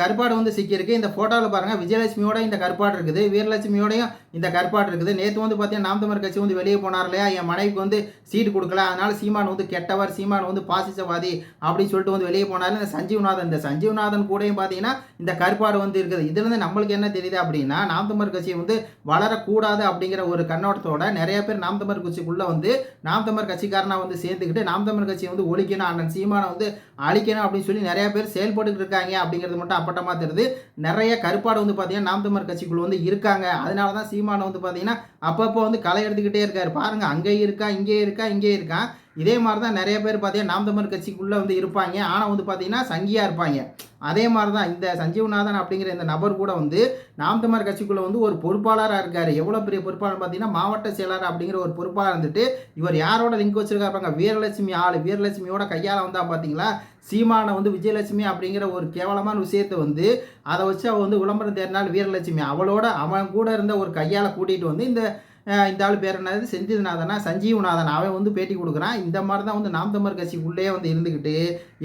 கருப்பாடு வந்து சிக்கியிருக்கு. இந்த ஃபோட்டோவில் பாருங்கள் விஜயலட்சுமியோட இந்த கருப்பாடு இருக்குது. வீரலட்சுமியோடையும் இந்த கருப்பாடு இருக்குது. நேற்று வந்து பார்த்தீங்கன்னா நாம் தமிழர் கட்சி வந்து வெளியே போனார் இல்லையா? என் மனைவிக்கு வந்து சீட்டு கொடுக்கல. அதனால சீமான் வந்து கெட்டவர் சீமான் வந்து பாசிசவாதி அப்படின்னு சொல்லிட்டு வந்து வெளியே போனார். இந்த சஞ்சீவ்நாதன் இந்த சஞ்சீவ்நாதன் கூடயும் பார்த்தீங்கன்னா இந்த கருப்பாடு வந்து இருக்குது. இதுலேருந்து நம்மளுக்கு என்ன தெரியுது அப்படின்னா நாம் தமிழர் கட்சி வந்து வளரக்கூடாது அப்படிங்கிற ஒரு கண்ணோட்டத்தோட நிறைய பேர் நாம் தமிழர் கட்சிக்குள்ளே வந்து நாம் தமிழர் கட்சிக்காரனாக வந்து சேர்ந்துக்கிட்டு நாம் தமிழர் கட்சியை வந்து ஒழிக்கணும் அண்ணன் சீமானை வந்து அழிக்கணும் அப்படின்னு சொல்லி நிறைய பேர் செயல்பட்டுக்கிட்டு இருக்காங்க அப்படிங்கிறது மட்டும் அப்பட்டமாக தெரியுது. நிறைய கருப்பாடு வந்து பார்த்தீங்கன்னா நாம் தமிழர் கட்சிக்குள் வந்து இருக்காங்க. அதனால தான் சீமானை வந்து பார்த்தீங்கன்னா அப்பப்போ வந்து களை எடுத்துக்கிட்டே இருக்காரு. பாருங்க அங்கேயும் இருக்கா இங்கேயும் இருக்கா இங்கேயும் இருக்கான் இதே மாதிரி தான் நிறைய பேர் பார்த்தீங்கன்னா நாம் தமிழர் கட்சிக்குள்ளே வந்து இருப்பாங்க. ஆனால் வந்து பார்த்தீங்கன்னா சங்கியாக இருப்பாங்க. அதே மாதிரி தான் இந்த சஞ்சீவ்நாதன் அப்படிங்கிற இந்த நபர் கூட வந்து நாம் தமிழர் கட்சிக்குள்ளே வந்து ஒரு பொறுப்பாளராக இருக்கார். எவ்வளோ பெரிய பொறுப்பாளர் பார்த்தீங்கன்னா மாவட்ட செயலாளர் அப்படிங்கிற ஒரு பொறுப்பாளர் இருந்துட்டு இவர் யாரோட லிங்க் வச்சிருக்காருப்பாங்க வீரலட்சுமி ஆள். வீரலட்சுமியோட கையால் வந்தால் பார்த்தீங்களா சீமானை வந்து விஜயலட்சுமி அப்படிங்கிற ஒரு கேவலமான விஷயத்தை வந்து அதை வச்சு அவள் வந்து விளம்பரம் தேடினாள் வீரலட்சுமி. அவளோட அவன் கூட இருந்த ஒரு கையால் கூட்டிகிட்டு வந்து இந்த இந்த ஆள் பேர் என்னது? செந்தில்நாதனா? சஞ்சீவ்நாதன்? அவன் வந்து பேட்டி கொடுக்குறான். இந்த மாதிரி தான் வந்து நாம் தமிழர் உள்ளே வந்து இருந்துக்கிட்டு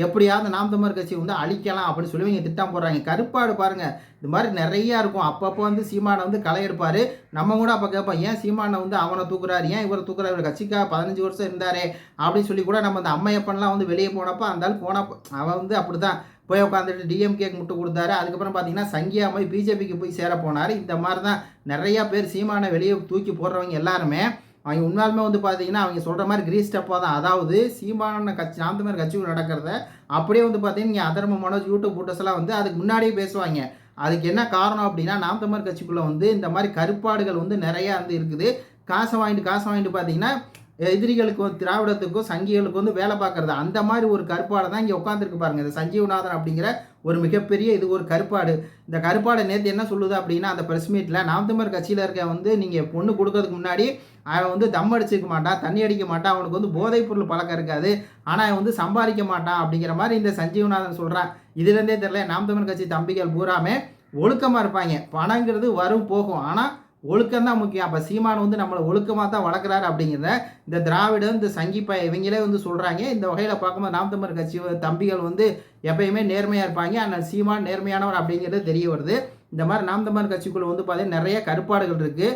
எப்படியாவது நாம் தமிழர் கட்சி வந்து அழிக்கலாம் அப்படின்னு சொல்லி இவங்க திட்டம் போடுறாங்க. கருப்பாடு பாருங்கள் இது மாதிரி நிறையா இருக்கும். அப்பப்போ வந்து சீமானை வந்து களை எடுப்பார் நம்ம கூட அப்போ கேட்போம் ஏன் சீமானை வந்து அவனை தூக்குறாரு? ஏன் இவரை தூக்குறாரு? இவர் கட்சிக்காக பதினஞ்சு வருஷம் இருந்தாரே? அப்படின்னு சொல்லி கூட நம்ம அந்த அம்மையப்பன்லாம் வந்து வெளியே போனப்போ அந்த ஆள் போனப்போ அவன் வந்து அப்படி தான் போய் உட்காந்துட்டு டிஎம்கேக்கு முட்டு கொடுத்தாரு. அதுக்கப்புறம் பார்த்தீங்கன்னா சங்கியா போய் பிஜேபிக்கு போய் சேர போனார். இந்த மாதிரி தான் நிறையா பேர் சீமானை வெளியே தூக்கி போடுறவங்க எல்லாருமே அவங்க உண்மையாலுமே வந்து பார்த்தீங்கன்னா அவங்க சொல்கிற மாதிரி கிரீஸ் ஸ்டெப்பாக தான். அதாவது சீமான கட்சி நாம் தமிழர் கட்சிகள் நடக்கிறத அப்படியே வந்து பார்த்தீங்கன்னா நீங்கள் அதர்ம மனோஜ் யூடியூப் போட்டஸ் எல்லாம் வந்து அதுக்கு முன்னாடியே பேசுவாங்க. அதுக்கு என்ன காரணம் அப்படின்னா நாம் தமிழர் கட்சிக்குள்ளே வந்து இந்த மாதிரி கருப்பாடுகள் வந்து நிறையா வந்து இருக்குது. காசை வாங்கிட்டு காசை வாங்கிட்டு பார்த்தீங்கன்னா எதிரிகளுக்கும் திராவிடத்துக்கும் சங்கிகளுக்கும் வந்து வேலை பார்க்குறது. அந்த மாதிரி ஒரு கருப்பாடை தான் இங்கே உட்காந்துருக்கு பாருங்க. இந்த சஞ்சீவநாதன் அப்படிங்கிற ஒரு மிகப்பெரிய இது ஒரு கருப்பாடு. இந்த கருப்பாடை நேற்று என்ன சொல்லுது அப்படின்னா அந்த ப்ரெஸ் மீட்டில் நாம் தமிழர் கட்சியில் இருக்க வந்து நீங்கள் பொண்ணு கொடுக்கறதுக்கு முன்னாடி அவன் வந்து தம் அடிச்சிக்க மாட்டான் தண்ணி அடிக்க மாட்டான் அவனுக்கு வந்து போதைப் பொருள் பழக்கம் இருக்காது. ஆனால் அவன் வந்து சம்பாதிக்க மாட்டான் அப்படிங்கிற மாதிரி இந்த சஞ்சீவநாதன் சொல்கிறான் இதுலேருந்தே தெரியல நாம் தமிழர் கட்சி தம்பிகள் பூராமே ஒழுக்கமாக இருப்பாங்க. பணங்கிறது வரும் போகும். ஆனால் ஒழுக்கம் தான் முக்கியம். அப்போ சீமான் வந்து நம்மளை ஒழுக்கமாக தான் வளர்க்குறாரு அப்படிங்கிறத இந்த திராவிடம் இந்த சங்கிப்பா இவங்களே வந்து சொல்கிறாங்க இந்த வகையில் பார்க்கும்போது நாம் தமிழர் கட்சி தம்பிகள் வந்து எப்பயுமே நேர்மையாக இருப்பாங்க. ஆனால் சீமான் நேர்மையானவர் அப்படிங்கிறது தெரிய வருது. இந்த மாதிரி நாம் தமிழர் கட்சிக்குள்ளே வந்து பார்த்தீங்கன்னா நிறைய கருப்பாடுகள் இருக்குது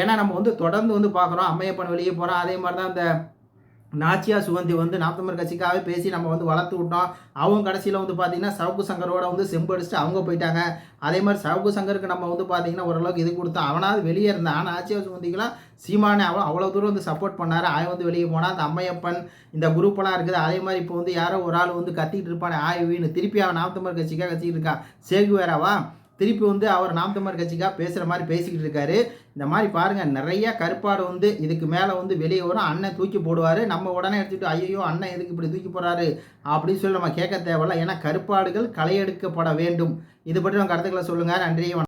ஏன்னா நம்ம வந்து தொடர்ந்து வந்து பார்க்குறோம். அம்மையப்பன் வெளியே போகிறோம் அதே மாதிரி தான் இந்த நாச்சியா சுகந்தி வந்து நாம் கட்சிக்காகவே பேசி நம்ம வந்து வளர்த்து விட்டோம். அவங்க கடைசியில் வந்து பார்த்தீங்கன்னா சவுக்கு சங்கரோட வந்து செம்படிச்சுட்டு அவங்க போயிட்டாங்க. அதே மாதிரி சவுக்கு சங்கருக்கு நம்ம வந்து பார்த்திங்கன்னா ஓரளவுக்கு இது கொடுத்தோம். அவனாவது வெளியே இருந்தான். ஆனால் ஆச்சியா சுகந்திக்கெல்லாம் சீமானே அவ்வளோ அவ்வளோ தூரம் வந்து சப்போர்ட் பண்ணார். அவன் வந்து வெளியே போனால் அந்த அம்மையப்பன் இந்த குரூப்பெல்லாம் இருக்குது. அதே மாதிரி இப்போ வந்து யாரோ ஒரு ஆள் வந்து கத்திக்கிட்டு இருப்பானே. ஆய்வின்னு திருப்பி அவன் நாம் கட்சிக்காக கத்திட்டு இருக்கான் சேகுவேராவா திருப்பி வந்து அவர் நாம் தமிழர் கட்சிக்காக பேசுகிற மாதிரி பேசிக்கிட்டு இருக்காரு. இந்த மாதிரி பாருங்கள் நிறைய கருப்பாடு வந்து இதுக்கு மேலே வந்து வெளியே வரும். அண்ணன் தூக்கி போடுவார். நம்ம உடனே எடுத்துகிட்டு ஐயோ அண்ணன் எதுக்கு இப்படி தூக்கி போடுறாரு? அப்படின்னு சொல்லி நம்ம கேட்க தேவையில்ல. ஏன்னா கருப்பாடுகள் களையெடுக்கப்பட வேண்டும். இது பற்றி நம்ம கருத்துக்களை சொல்லுங்கள் நன்றி